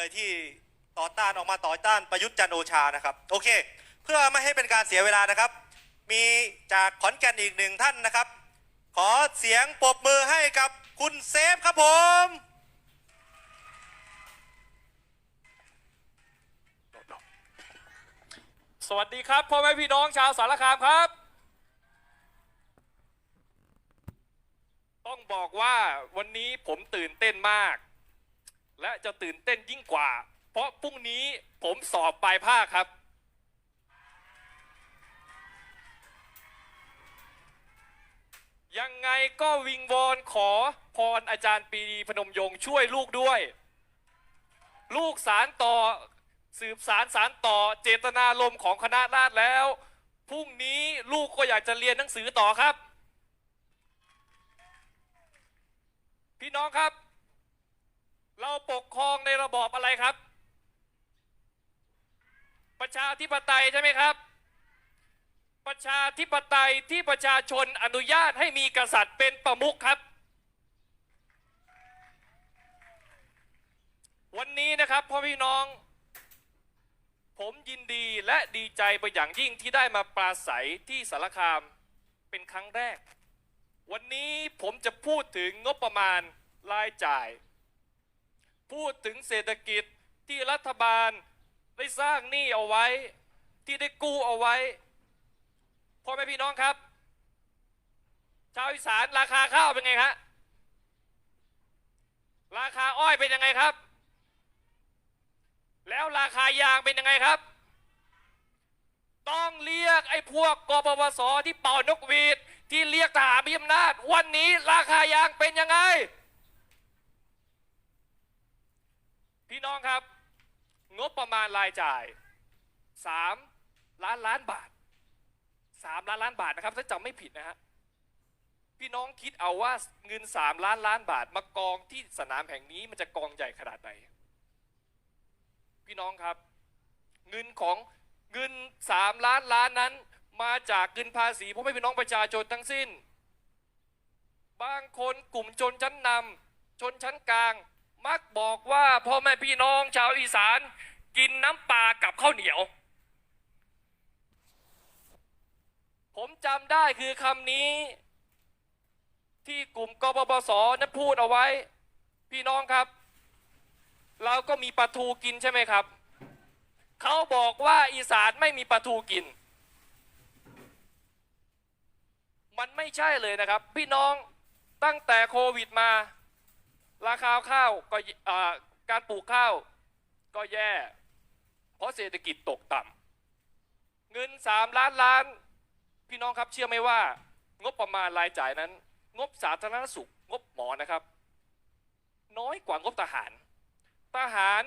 เลยที่ต่อต้านออกมาต่อต้านประยุทธ์จันโอชานะครับ โอเค เพื่อไม่ให้เป็นการเสียเวลานะครับ มีจากขอนแก่นอีกหนึ่งท่านนะครับ ขอเสียงปรบมือให้กับคุณเซฟครับผมสวัสดีครับพ่อแม่พี่น้องชาวสารคามครับ ต้องบอกว่าวันนี้ผมตื่นเต้นมาก และจะตื่นเต้นยิ่งกว่า เพราะพรุ่งนี้ผมสอบปลายภาคครับ ยังไงก็วิงวอนขอพรอาจารย์ปีดีพนมยงค์ช่วยลูกด้วย ลูกสารต่อสืบสารสารต่อเจตนารมณ์ของคณะราษฎรแล้ว พรุ่งนี้ลูกก็อยากจะเรียนหนังสือต่อครับ พี่น้องครับ เราปกครองในระบอบอะไรครับ ประชาธิปไตยใช่ไหมครับ ประชาธิปไตยที่ประชาชนอนุญาตให้มีกษัตริย์เป็นประมุขครับ วันนี้นะครับพ่อพี่น้อง ผมยินดีและดีใจไปอย่างยิ่งที่ได้มาปราศัยที่สารคามเป็นครั้งแรก วันนี้ผมจะพูดถึงงบประมาณรายจ่าย พูดถึงเศรษฐกิจที่รัฐบาลได้สร้างหนี้เอาไว้ ที่ได้กู้เอาไว้พ่อแม่พี่น้องครับ ชาวอีสานราคาข้าวเป็นไงฮะราคาอ้อยเป็นยังไงครับ แล้วราคายางเป็นยังไงครับ ต้องเรียกไอ้พวกกปปสที่เป่านกหวีดที่เรียกทหารมีอำนาจ วันนี้ราคายางเป็นยังไง พี่น้องครับ งบประมาณรายจ่าย 3 ล้านล้านบาท 3 ล้านล้านบาทนะครับถ้าจำไม่ผิดนะฮะพี่น้องคิดเอาว่าเงิน 3 ล้านล้านบาท มากองที่สนามแห่งนี้มันจะกองใหญ่ขนาดไหน พี่น้องครับ เงินของเงิน 3 ล้านล้านนั้น มาจากเงินภาษีพ่อแม่พี่น้องประชาชนทั้งสิ้น บางคนกลุ่มชนชั้นนำชนชั้นกลาง มักบอกว่าพ่อแม่พี่น้องชาวอีสานกินน้ำปลากับข้าวเหนียว ผมจำได้คือคำนี้ ที่กลุ่มกปปสนั้นพูดเอาไว้ พี่น้องครับ เราก็มีปลาทูกินใช่ไหมครับ เขาบอกว่าอีสานไม่มีปลาทูกิน มันไม่ใช่เลยนะครับ พี่น้องตั้งแต่โควิดมา ราคาข้าวก็การปลูกข้าวก็แย่ เพราะเศรษฐกิจตกต่ำเงิน3ล้านล้าน พี่น้องครับเชื่อไหมว่า งบประมาณรายจ่ายนั้น งบสาธารณสุข งบหมอนะครับ น้อยกว่างบทหาร ทหาร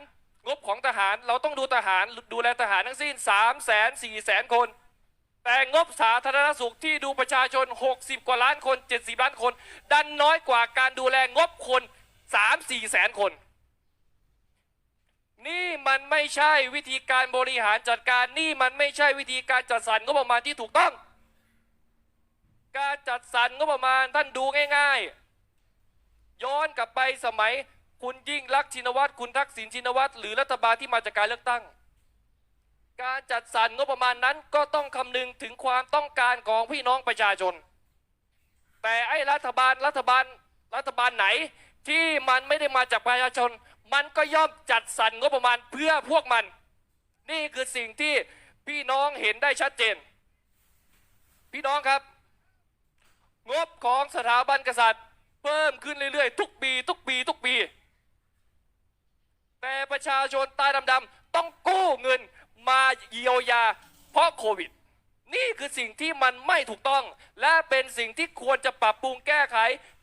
งบของทหารเราต้องดูทหารดูแลทหารทั้งสิ้น3 4 0 0 0 0 0 คน แต่งบสาธารณสุขที่ดูประชาชน 60 กว่าล้านคน 70 ล้านคน ดันน้อยกว่าการดูแลงบคน 3 4แสนคน นี่มันไม่ใช่วิธีการบริหารจัดการนี่มันไม่ใช่วิธีการจัดสรรงบประมาณที่ถูกต้อง การจัดสรรงบประมาณท่านดูง่าย ๆ ย้อนกลับไปสมัยคุณยิ่งรักชินวัตรคุณทักษิณชินวัตรหรือรัฐบาลที่มาจากการเลือกตั้ง การจัดสรรงบประมาณนั้นก็ต้องคำนึงถึงความต้องการของพี่น้องประชาชน แต่ไอ้รัฐบาลรัฐบาลรัฐบาลไหน ที่มันไม่ได้มาจากประชาชน มันก็ย่อมจัดสรรงบประมาณเพื่อพวกมัน นี่คือสิ่งที่พี่น้องเห็นได้ชัดเจน พี่น้องครับ งบของสถาบันกษัตริย์ เพิ่มขึ้นเรื่อยๆ ทุกปี ทุกปี ทุกปี แต่ประชาชนตาดำๆต้องกู้เงินมาเยียวยาเพราะโควิด นี่คือสิ่งที่มันไม่ถูกต้อง และเป็นสิ่งที่ควรจะปรับปรุงแก้ไข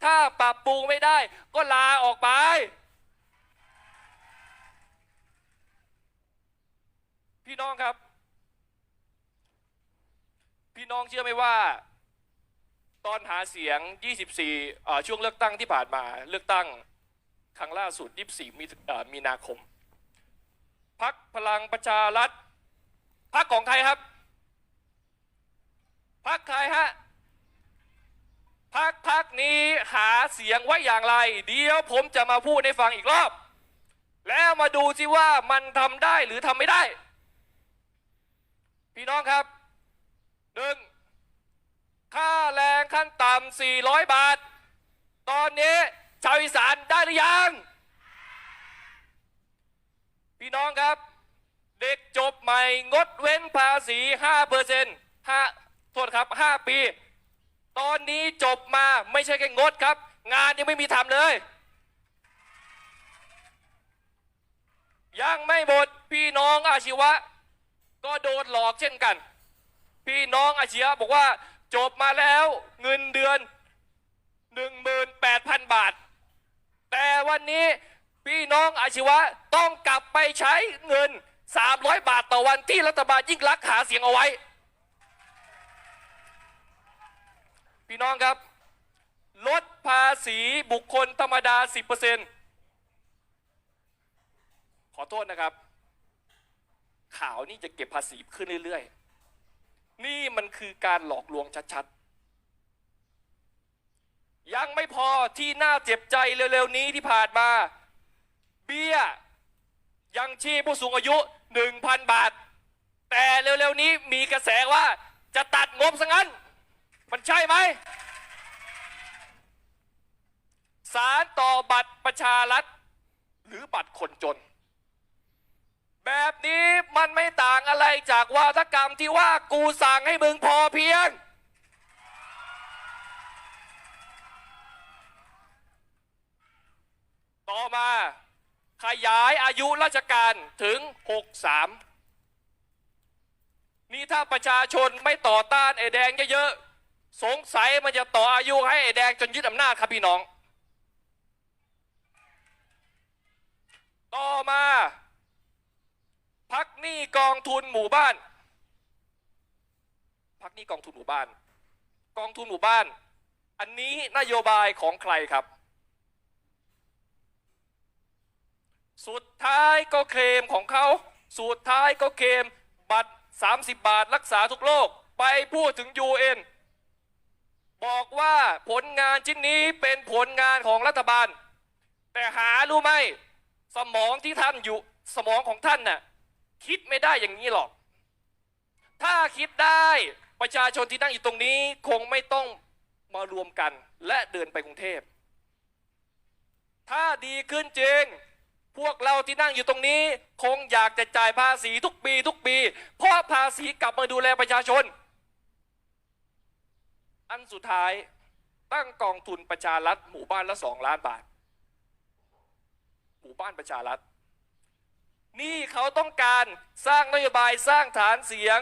ถ้าปรับปรุงไม่ได้ ก็ลาออกไป พี่น้องครับ พี่น้องเชื่อไหมว่า ตอนหาเสียง 24อ่ช่วงเลือกตั้งที่ผ่านมาเลือกตั้งครั้งล่าสุด 24 มีอ่มีนาคมพักพลังประชารัฐพักของใครครับ พักใครฮะพักพักนี้หาเสียงไว้อย่างไร เดี๋ยวผมจะมาพูดให้ฟังอีกรอบ แล้วมาดูสิว่ามันทำได้หรือทำไม่ได้ พี่น้องครับหนึ่งค่าแรงขั้นต่ำ400 บาท ตอนนี้ชาวอีสานได้หรือยัง พี่น้องครับ เด็กจบใหม่งดเว้นภาษี5เปอร์เซ็นต์ โทษครับ 5 ปี ตอนนี้จบมาไม่ใช่แค่งดครับ งานยังไม่มีทำเลย ยังไม่หมดพี่น้องอาชีวะ ก็โดนหลอกเช่นกัน พี่น้องอาชีวะบอกว่าจบมาแล้วเงินเดือน 18,000 บาท แต่วันนี้พี่น้องอาชีวะต้องกลับไปใช้เงิน 300 บาทต่อวันที่รัฐบาลยิ่งรักหาเสียงเอาไว้ พี่น้องครับ ลดภาษีบุคคลธรรมดา 10%ขอโทษนะครับ ข่าวนี่จะเก็บภาษีขึ้นเรื่อยๆ นี่มันคือการหลอกลวงชัดๆ ยังไม่พอที่น่าเจ็บใจเร็วๆ นี้ที่ผ่านมา เบี้ย ยังชีพผู้สูงอายุ 1,000 บาท แต่เร็วๆ นี้มีกระแสว่าจะตัดงบซะงั้น มันใช่ไหมสารต่อบัตรประชารัฐ หรือบัตรคนจน แบบนี้มันไม่ต่างอะไรจากวาทกรรมที่ว่ากูสั่งให้มึงพอเพียง ต่อมาขยายอายุราชการถึง 63 นี่ถ้าประชาชนไม่ต่อต้านไอ้แดงเยอะๆ สงสัยมันจะต่ออายุให้แดงจนยึดอำนาจครับพี่น้อง ต่อมา พักหนี้กองทุนหมู่บ้าน พักหนี้กองทุนหมู่บ้าน กองทุนหมู่บ้าน อันนี้นโยบายของใครครับ สุดท้ายก็เคลมของเขา สุดท้ายก็เคลมบัตร 30 บาทรักษาทุกโรคไปพูดถึง UN บอกว่าผลงานชิ้นนี้เป็นผลงานของรัฐบาล แต่หารู้ไหมสมองที่ท่านอยู่สมองของท่านน่ะคิดไม่ได้อย่างนี้หรอก ถ้าคิดได้ประชาชนที่นั่งอยู่ตรงนี้คงไม่ต้องมารวมกันและเดินไปกรุงเทพ ถ้าดีขึ้นจริง พวกเราที่นั่งอยู่ตรงนี้ คงอยากจะจ่ายภาษีทุกปีทุกปี เพราะภาษีกลับมาดูแลประชาชน อันสุดท้ายตั้งกองทุนประชารัฐหมู่บ้านละสองล้านบาท หมู่บ้านประชารัฐ นี่เขาต้องการสร้างนโยบายสร้างฐานเสียง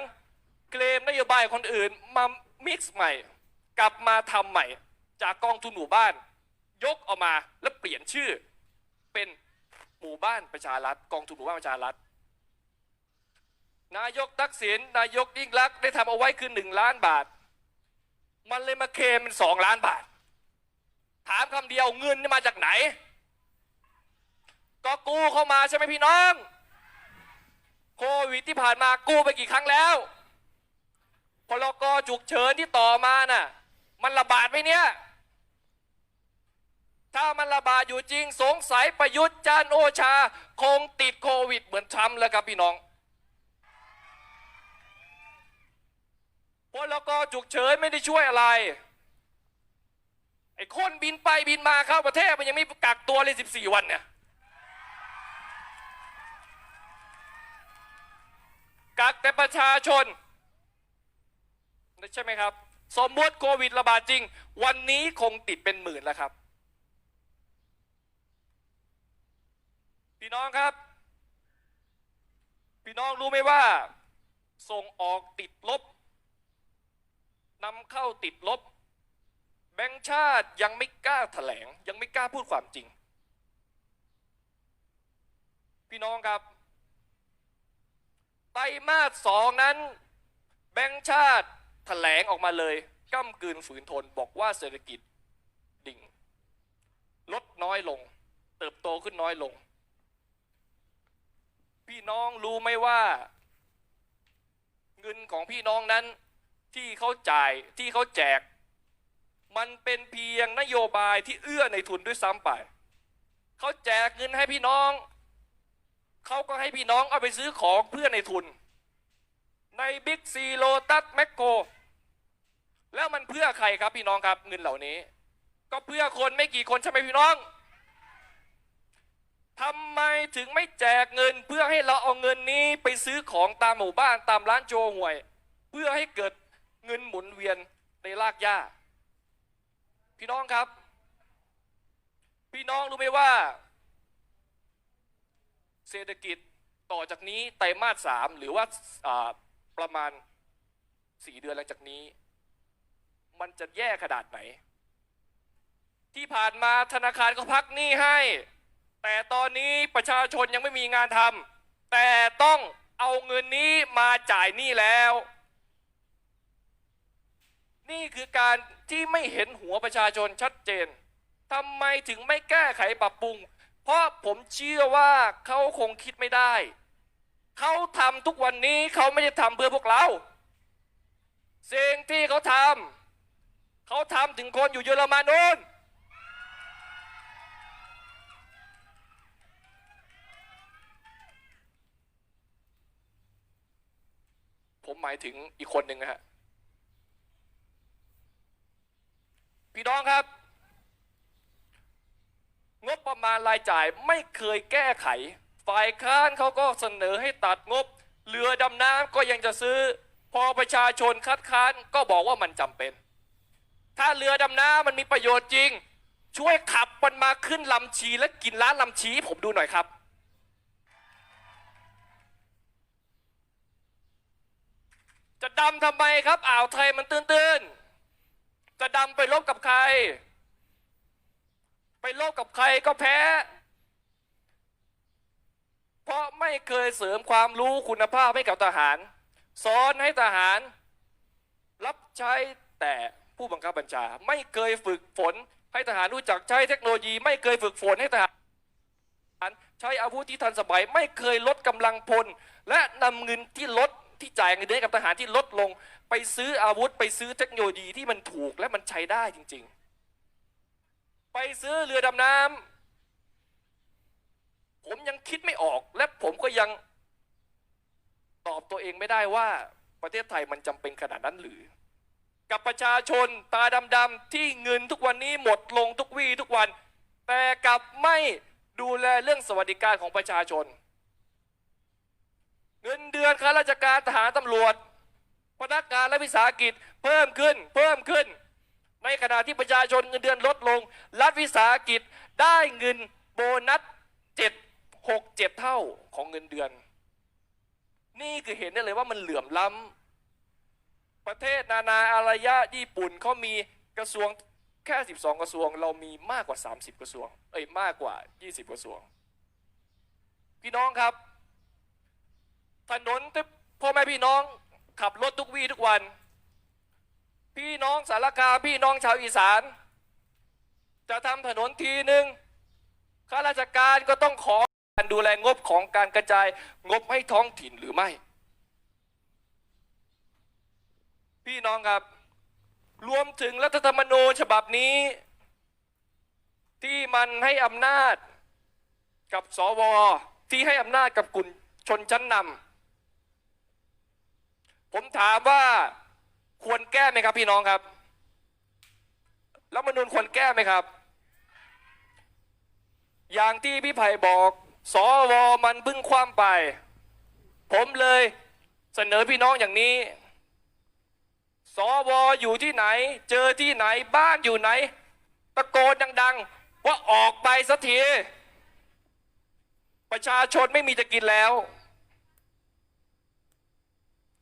เคลมนโยบายคนอื่นมามิกซ์ใหม่ กลับมาทำใหม่ จากกองทุนหมู่บ้าน ยกออกมาแล้วเปลี่ยนชื่อ เป็นหมู่บ้านประชารัฐกองทุนหมู่บ้านประชารัฐนายกทักษิณนายกยิ่งรักษณ์ได้ทำเอาไว้คือหนึ่งล้านบาท มันเลยมาเคมเป็นสองล้านบาท ถามคำเดียวเงินนี่มาจากไหน ก็กู้เข้ามาใช่ไหมพี่น้อง โควิดที่ผ่านมากู้ไปกี่ครั้งแล้วพลกฉุกเฉินที่ต่อมาน่ะ มันระบาดไหมเนี่ย ถ้ามันระบาดอยู่จริงสงสัยประยุทธ์จันโอชา คงติดโควิดเหมือนทรัมป์แล้วครับพี่น้อง พลกฉุกเฉินไม่ได้ช่วยอะไร ไอ้คนบินไปบินมาเข้าประเทศมันยังไม่กักตัวเลย 14 วันเนี่ย กักแต่ประชาชนใช่ไหมครับ สมมติโควิดระบาดจริง วันนี้คงติดเป็นหมื่นแล้วครับ พี่น้องครับ พี่น้องรู้ไหมว่า ส่งออกติดลบ นำเข้าติดลบ แบงค์ชาติยังไม่กล้าแถลง ยังไม่กล้าพูดความจริง พี่น้องครับ ไตรมาสสองนั้น แบงค์ชาติแถลงออกมาเลยก้ากืนฝืนทนบอกว่าเศรษฐกิจดิ่ง ลดน้อยลง เติบโตขึ้นน้อยลง พี่น้องรู้ไหมว่า เงินของพี่น้องนั้น ที่เขาจ่ายที่เขาแจก มันเป็นเพียงนโยบายที่เอื้อในทุนด้วยซ้ำไป เขาแจกเงินให้พี่น้อง เขาก็ให้พี่น้องเอาไปซื้อของเพื่อในทุน ในบิ๊กซีโลตัสแมคโครแล้วมันเพื่อใครครับพี่น้องครับเงินเหล่านี้ ก็เพื่อคนไม่กี่คนใช่ไหมพี่น้องทำไมถึงไม่แจกเงินเพื่อให้เราเอาเงินนี้ไปซื้อของตามหมู่บ้านตามร้านโจห่วย เพื่อให้เกิด เงินหมุนเวียนในรากหญ้า พี่น้องครับ พี่น้องรู้ไหมว่า เศรษฐกิจต่อจากนี้ไตรมาสสามหรือว่าอ่าประมาณสี่เดือนหลังจากนี้ มันจะแย่ขนาดไหน ที่ผ่านมาธนาคารก็พักหนี้ให้ แต่ตอนนี้ประชาชนยังไม่มีงานทำแต่ต้องเอาเงินนี้มาจ่ายหนี้แล้ว นี่คือการที่ไม่เห็นหัวประชาชนชัดเจนทำไมถึงไม่แก้ไขปรับปรุง เพราะผมเชื่อว่าเขาคงคิดไม่ได้ เขาทำทุกวันนี้เขาไม่ได้ทำเพื่อพวกเราสิ่งที่เขาทำเขาทำถึงคนอยู่เยอรมันนู้นผมหมายถึงอีกคนหนึ่งนะฮะ พี่น้องครับ งบประมาณรายจ่ายไม่เคยแก้ไข ฝ่ายค้านเขาก็เสนอให้ตัดงบ เรือดำน้ำก็ยังจะซื้อ พอประชาชนคัดค้านก็บอกว่ามันจำเป็น ถ้าเรือดำน้ำมันมีประโยชน์จริง ช่วยขับมันมาขึ้นลำชีและกินร้านลำชีผมดูหน่อยครับจะดำทำไมครับ อ่าวไทยมันตื้นๆ จะดำไปลบกับใคร ไปลบกับใครก็แพ้ เพราะไม่เคยเสริมความรู้คุณภาพให้กับทหาร สอนให้ทหาร รับใช้แต่ผู้บังคับบัญชา ไม่เคยฝึกฝนให้ทหารรู้จักใช้เทคโนโลยี ไม่เคยฝึกฝนให้ทหารใช้อาวุธที่ทันสมัย ไม่เคยลดกำลังพล และนำเงินที่ลด ที่จ่ายเงินเดือนให้กับทหารที่ลดลง ไปซื้ออาวุธ ไปซื้อเทคโนโลยีที่มันถูกและมันใช้ได้จริง ๆ ไปซื้อเรือดำน้ำผมยังคิดไม่ออก และผมก็ยังตอบตัวเองไม่ได้ว่าประเทศไทยมันจำเป็นขนาดนั้นหรือ กับประชาชนตาดำๆที่เงินทุกวันนี้หมดลงทุกวี่ทุกวัน แต่กลับไม่ดูแลเรื่องสวัสดิการของประชาชน เงินเดือนข้าราชการทหารตำรวจ พนักงานและวิสาหกิจเพิ่มขึ้นเพิ่มขึ้น ในขณะที่ประชาชนเงินเดือนลดลง รัฐวิสาหกิจได้เงินโบนัสเจ็ดหกเจ็ดเท่าของเงินเดือน นี่คือเห็นได้เลยว่ามันเหลื่อมล้ำประเทศนานาอารยะญี่ปุ่นเขามีกระทรวงแค่ 12 กระทรวง เรามีมากกว่า 30 กระทรวง เอ้ย มากกว่า 20 กระทรวง พี่น้องครับ ถนนที่พ่อแม่พี่น้องขับรถทุกวี่ทุกวัน พี่น้องสารคามพี่น้องชาวอีสาน จะทำถนนทีหนึ่งข้าราชการก็ต้องขอการดูแลงบของการกระจายงบให้ท้องถิ่นหรือไม่ พี่น้องครับ รวมถึงรัฐธรรมนูญฉบับนี้ ที่มันให้อำนาจกับสวที่ให้อำนาจกับกลุ่มชนชั้นนำ ผมถามว่าควรแก้ไหมครับพี่น้องครับรัฐมนูญควรแก้ไหมครับ อย่างที่พี่ไผ่บอกสวมันพึ่งคว่ำไป ผมเลยเสนอพี่น้องอย่างนี้สวอยู่ที่ไหน เจอที่ไหนบ้านอยู่ไหน ตะโกนดัง ๆ ว่าออกไปสักทีประชาชนไม่มีจะกินแล้ว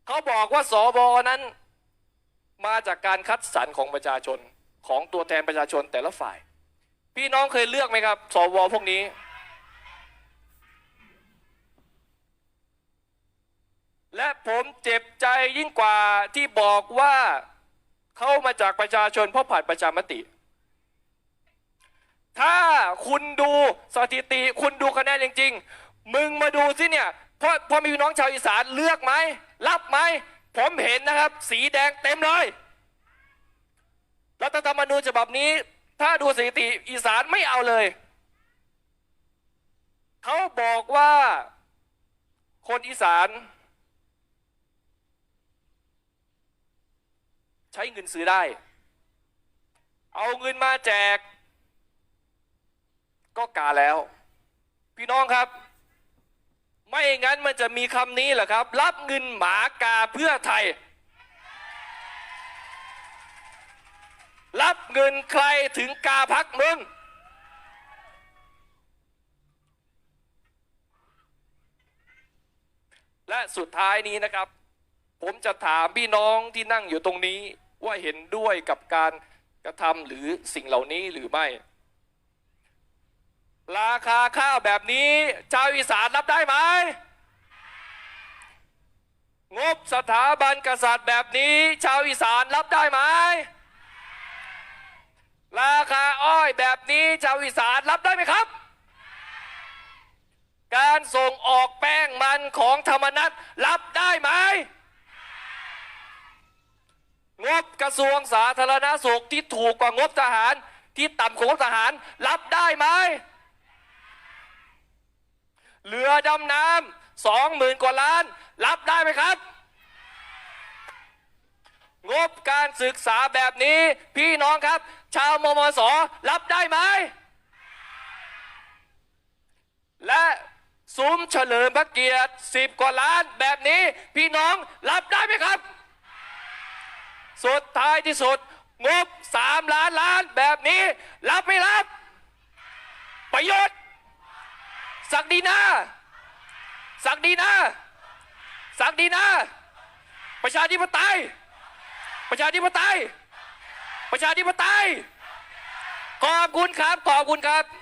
เขาบอกว่าสวนั้น มาจากการคัดสรรของประชาชนของตัวแทนประชาชนแต่ละฝ่าย พี่น้องเคยเลือกไหมครับสวพวกนี้ และผมเจ็บใจยิ่งกว่าที่บอกว่าเขามาจากประชาชนเพราะผ่านประชามติ ถ้าคุณดูสถิติคุณดูคะแนนจริงๆมึงมาดูสิเนี่ยเพราะพอมีพี่น้องชาวอีสานเลือกไหม รับไหมผมเห็นนะครับ สีแดงเต็มเลยรัฐธรรมนูญฉบับนี้ ถ้าดูสถิติอีสานไม่เอาเลย เขาบอกว่าคนอีสาน ใช้เงินซื้อได้ เอาเงินมาแจก ก็กาแล้ว พี่น้องครับ ไม่งั้นมันจะมีคำนี้เหรอครับ รับเงินหมากาเพื่อไทย รับเงินใครถึงกาพักมึงและสุดท้ายนี้นะครับ ผมจะถามพี่น้องที่นั่งอยู่ตรงนี้ว่าเห็นด้วยกับการกระทำหรือสิ่งเหล่านี้หรือไม่ ราคาข้าวแบบนี้ชาวอีสานรับได้ไหม งบสถาบันกษัตริย์แบบนี้ ชาวอีสานรับได้ไหม ราคาอ้อยแบบนี้ชาวอีสานรับได้ไหมครับ การส่งออกแป้งมันของธรรมนัตรับได้ไหม งบกระทรวงสาธารณาสุขที่ถูกกว่างบทหารที่ต่ำกว่างบทหารรับได้ไหม เรือดำน้ำสองหมื่นกว่าล้าน รับได้ไหมครับ งบการศึกษาแบบนี้พี่น้องครับ ชาวมมสรับได้ไหม และซุ้มเฉลิมพระเกียรติสิบกว่าล้านแบบนี้พี่น้องรับได้ไหมครับ สุดท้ายที่สุด งบสามล้านล้านแบบนี้ รับไม่รับ ประโยชน์ สักดีนาสักดีนาสักดีนาประชาธิปไตย ประชาธิปไตย ประชาธิปไตย ขอบคุณครับ ขอบคุณครับ「